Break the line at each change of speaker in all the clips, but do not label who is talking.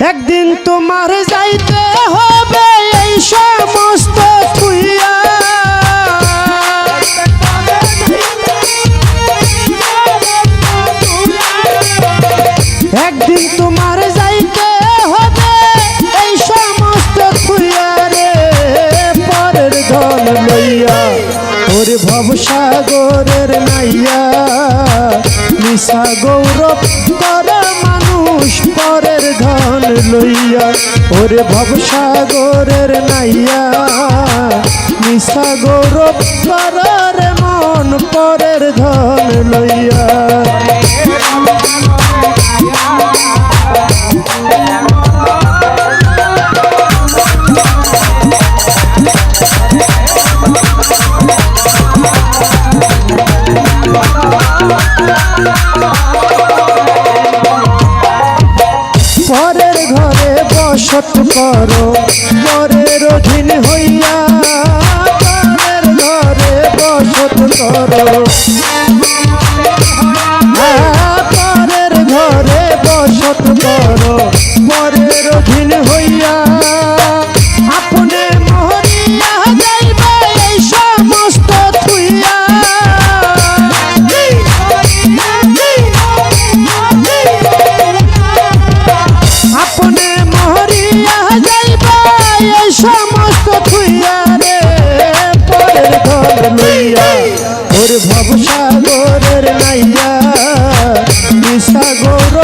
একদিন তোমার যাইতে হবে এই সমস্ত খুইয়া। একদিন তোমার যাইতে এই সমস্ত ভবসাগরের নাইয়া, নিশা গৌরব করা মানুষ পরের ধন লইয়া, ওরে ভবসাগরের নাইয়া। নিশা গৌরব করার মন পরের ধন লইয়া। পরের ঘরে বসত মরে অধীন হইয়া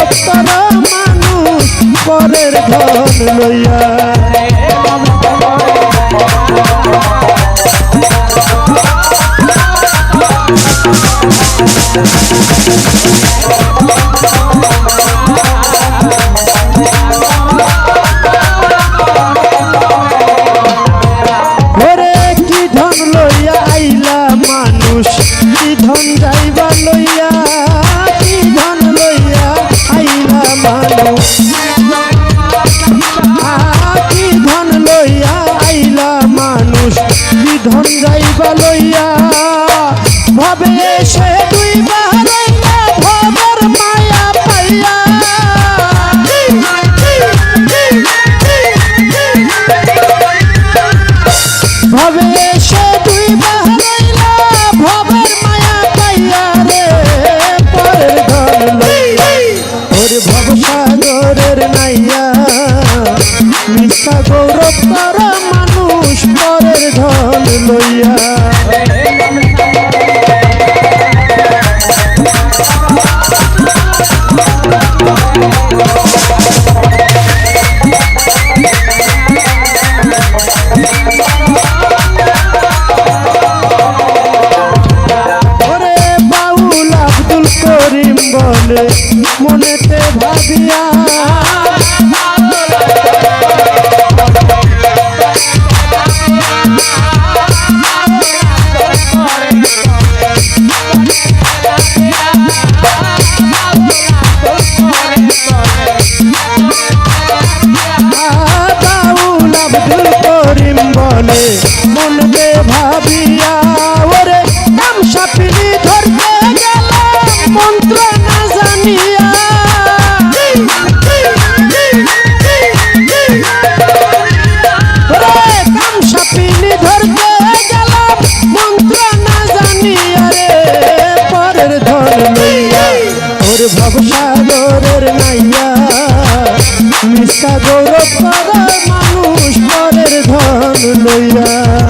গৌরব তারা মানুষ পরের ঘর লইয়া। ধন যাইবা লইয়া, ভাবে এসে দুই বাহারাইলা মায়া পাইয়া। ভবে এসে দুই বাহারাইলা মায়া পাইয়া রে, পরের ঘর লইয়া। ওরে ভবসাগরের নাইয়া মিশা গৌরব লইয়া। বলে মনেতে ভাবিয়া ভবসাগরের নাইয়া মিশা গৌরব মানুষ পরের ধন লইয়া।